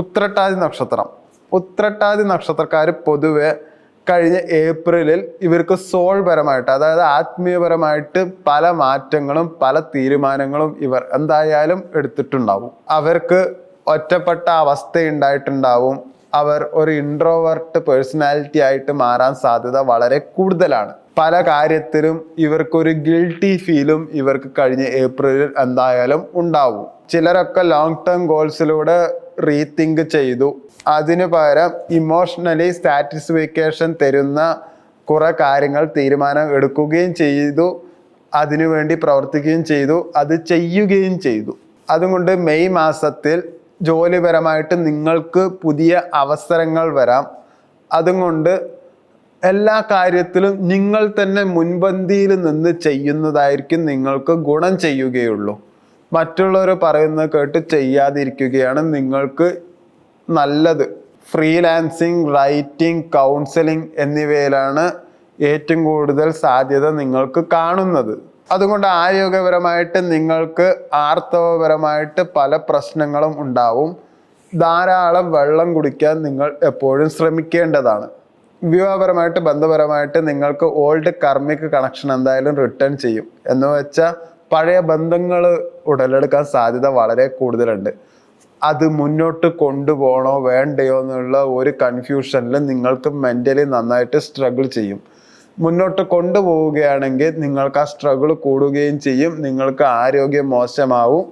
ഉത്രട്ടാതി നക്ഷത്രം. ഉത്രട്ടാതി നക്ഷത്രക്കാർ പൊതുവെ കഴിഞ്ഞ ഏപ്രിലിൽ ഇവർക്ക് സോൾ പരമായിട്ട് അതായത് ആത്മീയപരമായിട്ട് പല മാറ്റങ്ങളും പല തീരുമാനങ്ങളും ഇവർ എന്തായാലും എടുത്തിട്ടുണ്ടാവും. അവർക്ക് ഒറ്റപ്പെട്ട അവസ്ഥ ഉണ്ടായിട്ടുണ്ടാവും അവർ ഒരു ഇൻട്രോവേർട്ട് പേഴ്സണാലിറ്റി ആയിട്ട് മാറാൻ സാധ്യത വളരെ കൂടുതലാണ്. പല കാര്യത്തിലും ഇവർക്കൊരു ഗിൽട്ടി ഫീലും ഇവർക്ക് കഴിഞ്ഞ ഏപ്രിലിൽ എന്തായാലും ഉണ്ടാവും. ചിലരൊക്കെ ലോങ് ടേം ഗോൾസിലൂടെ റീതിങ്ക് ചെയ്തു. അതിനു പകരം ഇമോഷണലി സാറ്റിസ്ഫിക്കേഷൻ തരുന്ന കുറെ കാര്യങ്ങൾ തീരുമാനം എടുക്കുകയും ചെയ്തു. അതിനുവേണ്ടി പ്രവർത്തിക്കുകയും ചെയ്തു. അത് ചെയ്യുകയും ചെയ്തു. അതുകൊണ്ട് മെയ് മാസത്തിൽ ജോലിപരമായിട്ട് നിങ്ങൾക്ക് പുതിയ അവസരങ്ങൾ വരാം. അതുകൊണ്ട് എല്ലാ കാര്യത്തിലും നിങ്ങൾ തന്നെ മുൻപന്തിയിൽ നിന്ന് ചെയ്യുന്നതായിരിക്കും നിങ്ങൾക്ക് ഗുണം ചെയ്യുകയുള്ളൂ. മറ്റുള്ളവർ പറയുന്നത് കേട്ട് ചെയ്യാതിരിക്കുകയാണ് നിങ്ങൾക്ക് നല്ലത്. ഫ്രീലാൻസിങ് റൈറ്റിംഗ് കൗൺസിലിംഗ് എന്നിവയിലാണ് ഏറ്റവും കൂടുതൽ സാധ്യത നിങ്ങൾക്ക് കാണുന്നത്. അതുകൊണ്ട് ആരോഗ്യപരമായിട്ട് നിങ്ങൾക്ക് ആർത്തവപരമായിട്ട് പല പ്രശ്നങ്ങളും ഉണ്ടാവും. ധാരാളം വെള്ളം കുടിക്കാൻ നിങ്ങൾ എപ്പോഴും ശ്രമിക്കേണ്ടതാണ്. വിവാഹപരമായിട്ട് ബന്ധപരമായിട്ട് നിങ്ങൾക്ക് ഓൾഡ് കർമ്മിക് കണക്ഷൻ എന്തായാലും റിട്ടേൺ ചെയ്യും. എന്ന് വെച്ചാൽ പഴയ ബന്ധങ്ങൾ ഉടലെടുക്കാൻ സാധ്യത വളരെ കൂടുതലുണ്ട്. അത് മുന്നോട്ട് കൊണ്ടുപോകണോ വേണ്ടയോ എന്നുള്ള ഒരു കൺഫ്യൂഷനിൽ നിങ്ങൾക്ക് മെന്റലി നന്നായിട്ട് സ്ട്രഗിൾ ചെയ്യും. മുന്നോട്ട് കൊണ്ടുപോവുകയാണെങ്കിൽ നിങ്ങൾക്ക് ആ സ്ട്രഗിൾ കൂടുകയും ചെയ്യും. നിങ്ങൾക്ക് ആരോഗ്യം മോശമാവും.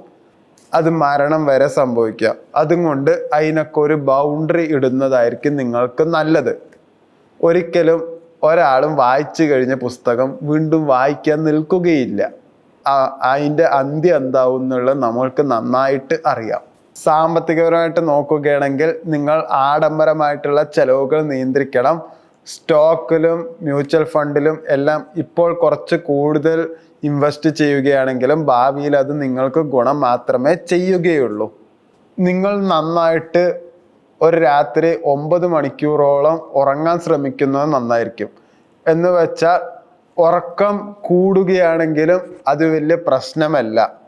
അത് മരണം വരെ സംഭവിക്കാം. അതുകൊണ്ട് അതിനൊക്കെ ഒരു ബൗണ്ടറി ഇടുന്നതായിരിക്കും നിങ്ങൾക്ക് നല്ലത്. ഒരിക്കലും ഒരാളും വായിച്ചു കഴിഞ്ഞ പുസ്തകം വീണ്ടും വായിക്കാൻ നിൽക്കുകയില്ല. അതിന്റെ അന്ത്യം എന്താവും എന്നുള്ളത് നമ്മൾക്ക് നന്നായിട്ട് അറിയാം. സാമ്പത്തികപരമായിട്ട് നോക്കുകയാണെങ്കിൽ നിങ്ങൾ ആഡംബരമായിട്ടുള്ള ചെലവുകൾ നിയന്ത്രിക്കണം. സ്റ്റോക്കിലും മ്യൂച്വൽ ഫണ്ടിലും എല്ലാം ഇപ്പോൾ കുറച്ച് കൂടുതൽ ഇൻവെസ്റ്റ് ചെയ്യുകയാണെങ്കിലും ഭാവിയിൽ അത് നിങ്ങൾക്ക് ഗുണം മാത്രമേ ചെയ്യുകയുള്ളൂ. നിങ്ങൾ നന്നായിട്ട് ഒരു രാത്രി ഒമ്പത് മണിക്കൂറോളം ഉറങ്ങാൻ ശ്രമിക്കുന്നത് നന്നായിരിക്കും. എന്ന് വെച്ചാൽ ഉറക്കം കൂടുകയാണെങ്കിലും അത് വലിയ പ്രശ്നമല്ല.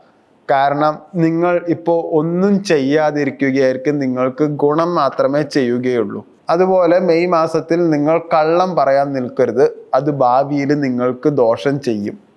കാരണം നിങ്ങൾ ഇപ്പോൾ ഒന്നും ചെയ്യാതിരിക്കുകയായിരിക്കും നിങ്ങൾക്ക് ഗുണം മാത്രമേ ചെയ്യുകയുള്ളൂ. അതുപോലെ മെയ് മാസത്തിൽ നിങ്ങൾ കള്ളം പറയാൻ നിൽക്കരുത്. അത് ഭാവിയിൽ നിങ്ങൾക്ക് ദോഷം ചെയ്യും.